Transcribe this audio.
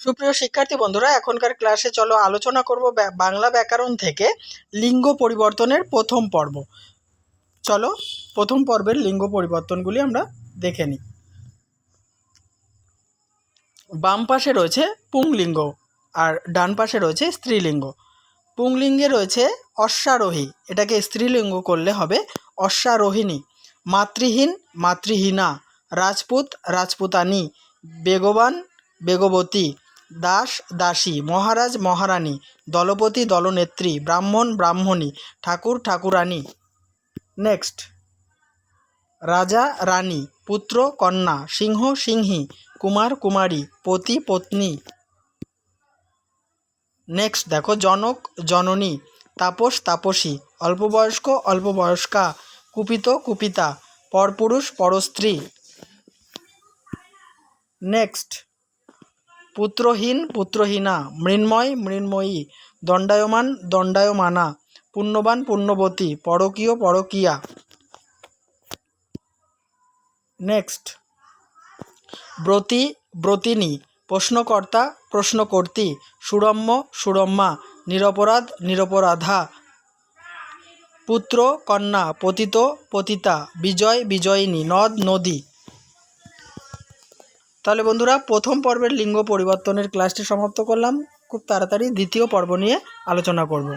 সুপ্রিয় শিক্ষার্থী বন্ধুরা, এখনকার ক্লাসে চলো আলোচনা করব বাংলা ব্যাকরণ থেকে লিঙ্গ পরিবর্তনের প্রথম পর্ব। চলো প্রথম পর্বের লিঙ্গ পরিবর্তনগুলি আমরা দেখে নিই। বাম পাশে রয়েছে পুংলিঙ্গ আর ডান পাশে রয়েছে স্ত্রীলিঙ্গ। পুংলিঙ্গে রয়েছে অশ্বারোহী, এটাকে স্ত্রীলিঙ্গ করলে হবে অশ্বারোহিণী। মাতৃহীন, মাতৃহীনা, রাজপুত, রাজপুতানি, বেগবান, বেগবতী দাস, দাসী, মহারাজ, মহারানী, দলপতি, দলনেত্রী, ব্রাহ্মণ, ব্রাহ্মণী, ঠাকুর, ঠাকুরানী। নেক্সট রাজা, রানী, পুত্র, কন্যা, সিংহ, সিংহী, কুমার, কুমারী, পতি, পত্নী। নেক্সট দেখো, জনক, জননী, তাপস, তাপসী, অল্পবয়স্ক, অল্পবয়স্কা, কুপিত, কুপিতা, পরপুরুষ, পরস্ত্রী। নেক্সট পুত্রহীন পুত্রহীনা, মৃন্ময় মৃন্ময়ী, দণ্ডায়মান দণ্ডায়মানা, পুণ্যবান পুণ্যবতী, পরকীয় পরকীয়া। নেক্সট। ব্রতী ব্রতিনী, প্রশ্নকর্তা প্রশ্নকর্তী সুরম্য সুরম্মা, নিরপরাধ নিরপরাধা। পুত্র, কন্যা, পতিত, পতিতা, বিজয় বিজয়িনী, নদ নদী। তাহলে বন্ধুরা, প্রথম পর্বের লিঙ্গ পরিবর্তনের ক্লাসটি সমাপ্ত করলাম। খুব তাড়াতাড়ি দ্বিতীয় পর্ব নিয়ে আলোচনা করব।